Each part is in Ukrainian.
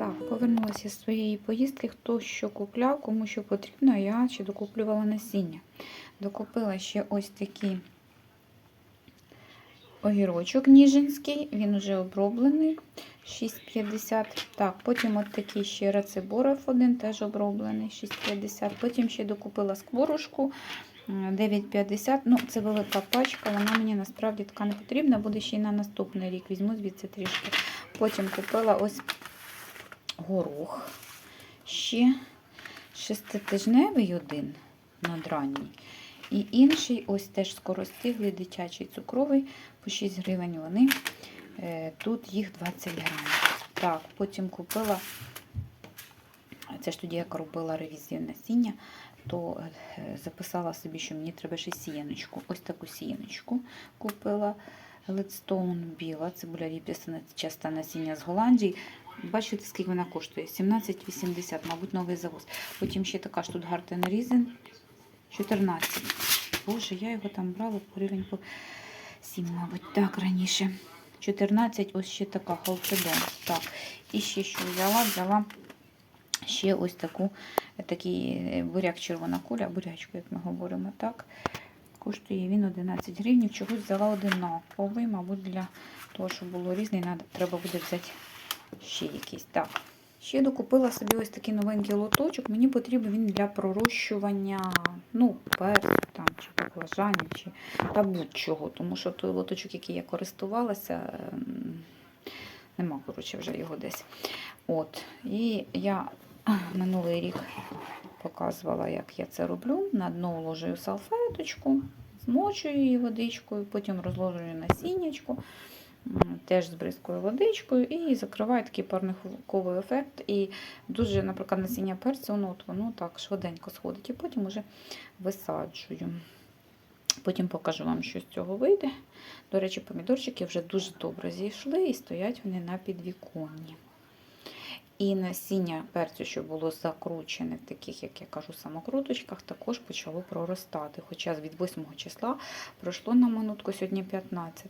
Так, повернулася з своєї поїздки. Хто що купляв, кому що потрібно, я ще докуплювала насіння. Докупила ще ось такий огірочок ніжинський, він вже оброблений. 6,50. Так, потім от такий ще рацеборов один, теж оброблений, 6,50. Потім ще докупила скворушку. 9,50. Ну, це велика пачка, вона мені насправді така не потрібна, буде ще й на наступний рік. Візьму звідси трішки. Потім купила ось горох. Ще шеститижневий один надранній. І інший, ось теж скоростиглий, дитячий цукровий, по 6 гривень вони. Е, Тут їх 20 грамів. Так, потім купила, це ж тоді як робила ревізію насіння, то е, записала собі, що мені треба ще сіяночку. Ось таку сіяночку купила. Ледстоун біла, цибуля ріп'ясна часта насіння з Голландії. Бачите, скільки вона коштує? 17,80, мабуть, новий завоз. Потім ще така Штутгартен Різен 14. Боже, я його там брала по гривень по 7, мабуть, так раніше. 14, ось ще така халцедон. Так, і ще що взяла, взяла ще ось таку, такий е, буряк червона куля, бурячку, як ми говоримо, так. Коштує він 11 гривень. Чогось взяла одинаковий, мабуть, для того, щоб було різний, треба буде взяти ще якийсь. Так. Ще докупила собі ось такий новенький лоточок. Мені потрібен він для пророщування ну, перцю там, чи баклажанів, чи та будь-чого. Тому що той лоточок, який я користувалася, ем, нема, коротше, вже його десь. От. І я минулий рік показувала, як я це роблю. На дно вложую салфеточку, змочую її водичкою, потім розложую насіннячку, теж з бризкою водичкою і закриваю такий парниковий ефект. І дуже, наприклад, насіння перцю, ну, от воно так швиденько сходить, і потім вже висаджую. Потім покажу вам, що з цього вийде. До речі, помідорчики вже дуже добре зійшли і стоять вони на підвіконні. І насіння перцю, що було закручене в таких, як я кажу, самокруточках, також почало проростати. Хоча від 8 числа пройшло на минутку, сьогодні 15.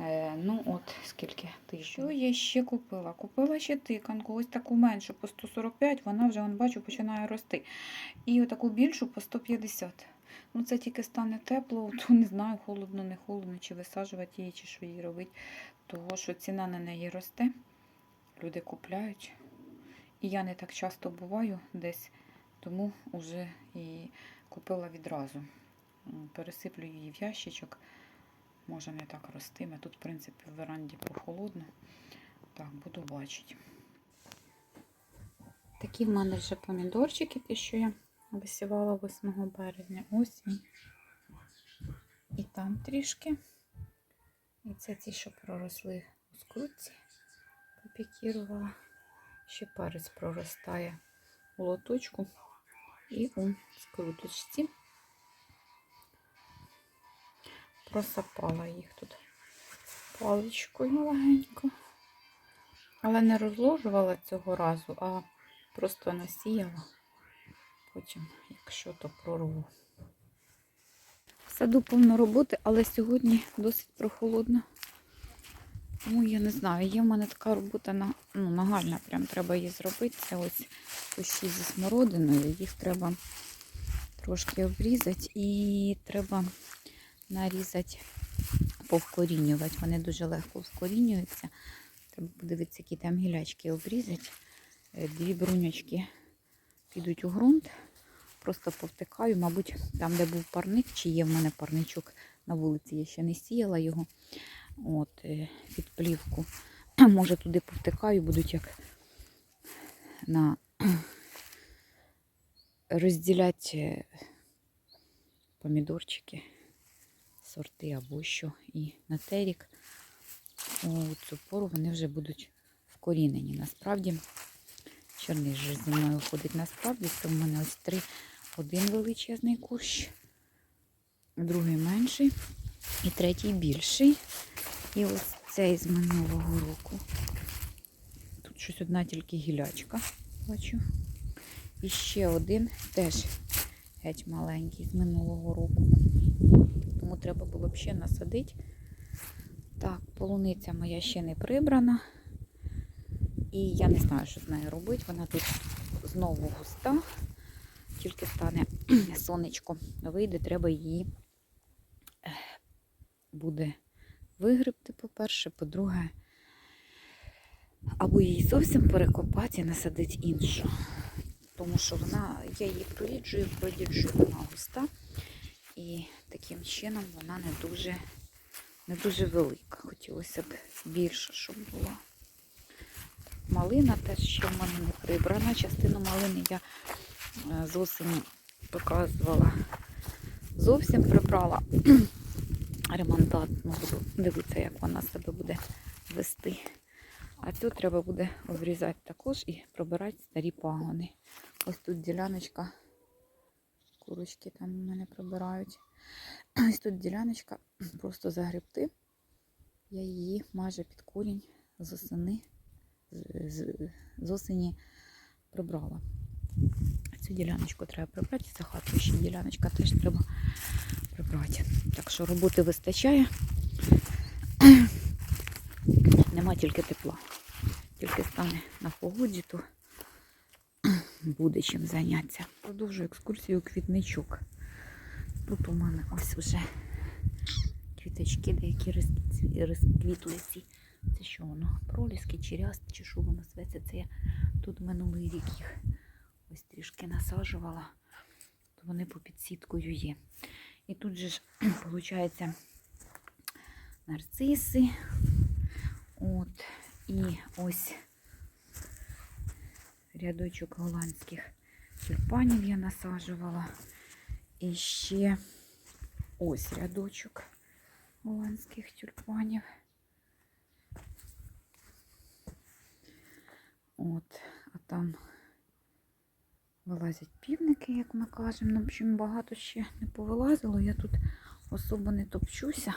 Е, ну, от скільки тижнів. Що я ще купила? Купила ще тиканку, ось таку меншу по 145, вона вже, он, бачу, починає рости. І отаку більшу по 150. Ну, це тільки стане тепло, то не знаю, холодно, не холодно, чи висаджувати її, чи що її робити. Того, що ціна на неї росте, люди купляють. І я не так часто буваю десь, тому вже і купила відразу. Пересиплю її в ящичок. Може не так ростиме. Тут, в принципі, в веранді прохолодно. Так, буду бачити. Такі в мене вже помідорчики, ті, що я висівала 8 березня. Ось. І там трішки. І це ті, що проросли у скрутці, попікірувала. Ще перець проростає у лоточку і у скруточці. Просапала їх тут паличкою легенько. Але не розложувала цього разу, а просто насіяла. Потім, якщо то прорву. В саду повно роботи, але сьогодні досить прохолодно. Тому я не знаю, є в мене така робота на, ну, нагальна, прям треба її зробити. Це ось кущі зі смородиною. Їх треба трошки обрізати і треба нарізати, повкорінювати. Вони дуже легко вкорінюються. Треба подивитися, які там гілячки обрізати. Е, Дві бруньочки підуть у ґрунт. Просто повтикаю, мабуть, там, де був парник, чи є в мене парничок на вулиці, я ще не сіяла його. От, е, під плівку. Може, туди повтикаю, будуть як на розділяти е, помідорчики, сорти або що. І на терік у цю пору вони вже будуть вкорінені. Насправді, чорний ж зі мною ходить насправді, це в мене ось три. Один величезний кущ, другий менший і третій більший. І ось цей з минулого року. Тут щось одна тільки гілячка, бачу. І ще один теж геть маленький з минулого року. Тому треба було б ще насадити. Так, полуниця моя ще не прибрана. І я не знаю, що з нею робити. Вона тут знову густа, тільки стане сонечко. Вийде, треба її е, буде вигребти, по-перше, по-друге, або її зовсім перекопати і насадити іншу. Тому що вона, я її проріджую, проріджую, вона густа. І таким чином вона не дуже, не дуже велика. Хотілося б більше, щоб була. Малина теж ще в мене не прибрана. Частину малини я е, з осені показувала. Зовсім прибрала ремонтантну. Буду дивитися, як вона себе буде вести. А цю треба буде обрізати також і пробирати старі пагони. Ось тут діляночка. Курочки там у мене прибирають. Ось тут діляночка просто загребти. Я її майже під корінь з осени, з, з, з осені прибрала. Цю діляночку треба прибрати, за хатою ще діляночка теж треба прибрати. Так що роботи вистачає. Нема тільки тепла. Тільки стане на погоді, то буде чим зайнятися. Продовжую екскурсію квітничок. Тут у мене ось вже квіточки, деякі розквіт- розквітли ці. Це що воно? Проліски, чи ряст, чи що воно зветься? Це я тут минулий рік їх ось трішки насаджувала, то вони по підсіткою є. І тут же ж, виходить, нарциси. От, і ось рядочок голландських тюльпанів я насаджувала. І ще ось рядочок голландських тюльпанів. От, а там вилазять півники, як ми кажемо. Ну, в общем, багато ще не повилазило. Я тут особо не топчуся,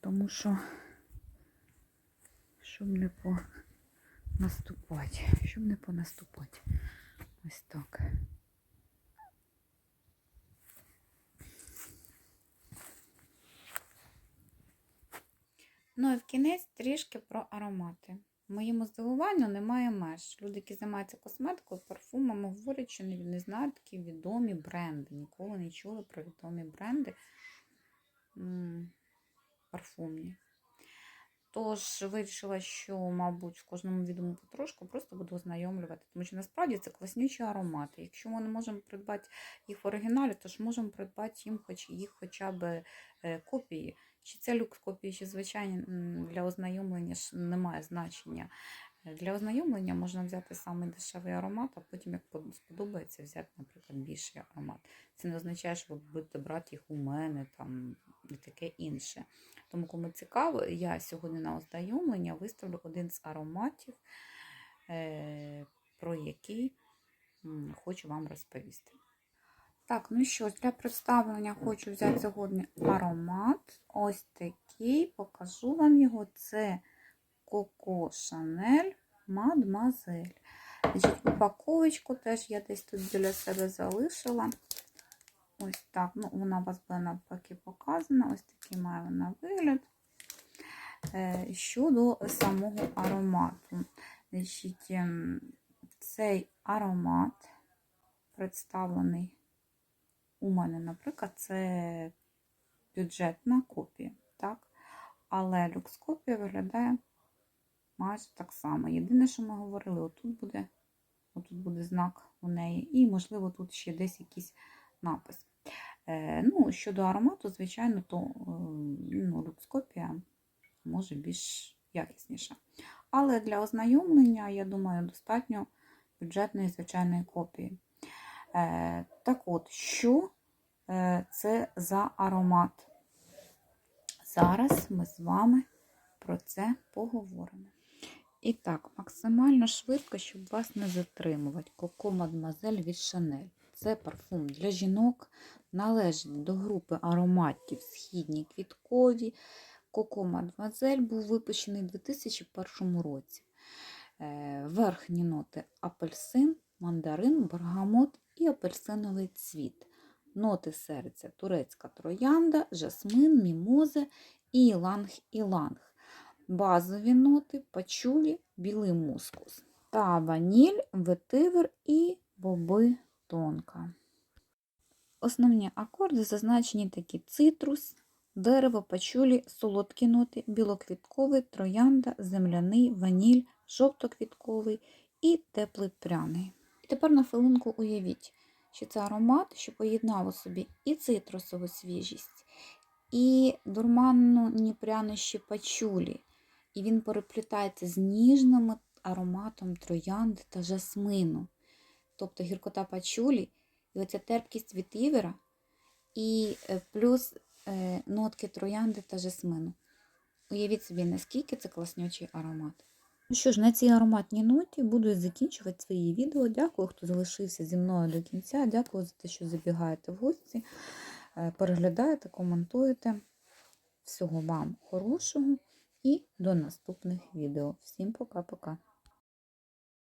тому що, щоб не понаступати, щоб не понаступати. Ось так. Ну і в кінець трішки про аромати. Моєму здивуванню немає меж. Люди, які займаються косметикою, парфумами, говорять, що не, знають такі відомі бренди. Ніколи не чули про відомі бренди парфумні. Тож вирішила, що, мабуть, в кожному відому потрошку просто буду ознайомлювати, тому що насправді це класнючі аромати. Якщо ми не можемо придбати їх в оригіналі, то ж можемо придбати їм хоч, їх хоча б е, копії. Чи це люкс копії, чи звичайні для ознайомлення ж немає значення. Для ознайомлення можна взяти самий дешевий аромат, а потім, як сподобається, взяти, наприклад, більший аромат. Це не означає, що ви будете брати їх у мене там і таке інше. Тому, кому цікаво, я сьогодні на ознайомлення виставлю один з ароматів, е, про який хочу вам розповісти. Так, ну що для представлення хочу взяти сьогодні аромат. Ось такий, покажу вам його. Це Коко Шанель Мадмазель. Значить, упаковочку теж я десь тут біля себе залишила. Ось так. Ну, вона у вас буде навпаки показана. Ось такий має вона вигляд. Е, Щодо самого аромату. Значить, ем, цей аромат представлений у мене, наприклад, це бюджетна копія. так? Але люкс-копія виглядає майже так само. Єдине, що ми говорили, отут буде, отут буде знак у неї, і, можливо, тут ще десь якийсь напис. Е, ну, щодо аромату, звичайно, то е, ну, люкс-копія може більш якісніша. Але для ознайомлення, я думаю, достатньо бюджетної звичайної копії. Е, так от, що е, це за аромат? Зараз ми з вами про це поговоримо. І так, максимально швидко, щоб вас не затримувати. Коко Мадмазель від Шанель. Це парфум для жінок, належить до групи ароматів східні квіткові. Коко Мадмазель був випущений у 2001 році. Е, Верхні ноти апельсин, мандарин, бергамот і апельсиновий цвіт. Ноти серця турецька троянда, жасмин, мімозе і іланг-іланг. Базові ноти, пачулі, білий мускус. Та ваніль, ветивер і боби тонка. Основні акорди зазначені такі цитрус, дерево, пачулі, солодкі ноти, білоквітковий, троянда, земляний, ваніль, жовтоквітковий і теплий пряний. І тепер на хвилинку уявіть, що це аромат, що поєднав у собі і цитрусову свіжість, і дурманні прянощі пачулі. І він переплітається з ніжним ароматом троянди та жасмину. Тобто гіркота пачулі і оця терпкість вітивера, і е, плюс е, нотки троянди та жасмину. Уявіть собі, наскільки це класнючий аромат. Ну що ж, на цій ароматній ноті буду закінчувати свої відео. Дякую, хто залишився зі мною до кінця. Дякую за те, що забігаєте в гості, е, переглядаєте, коментуєте. Всього вам хорошого і до наступних відео. Всім пока-пока.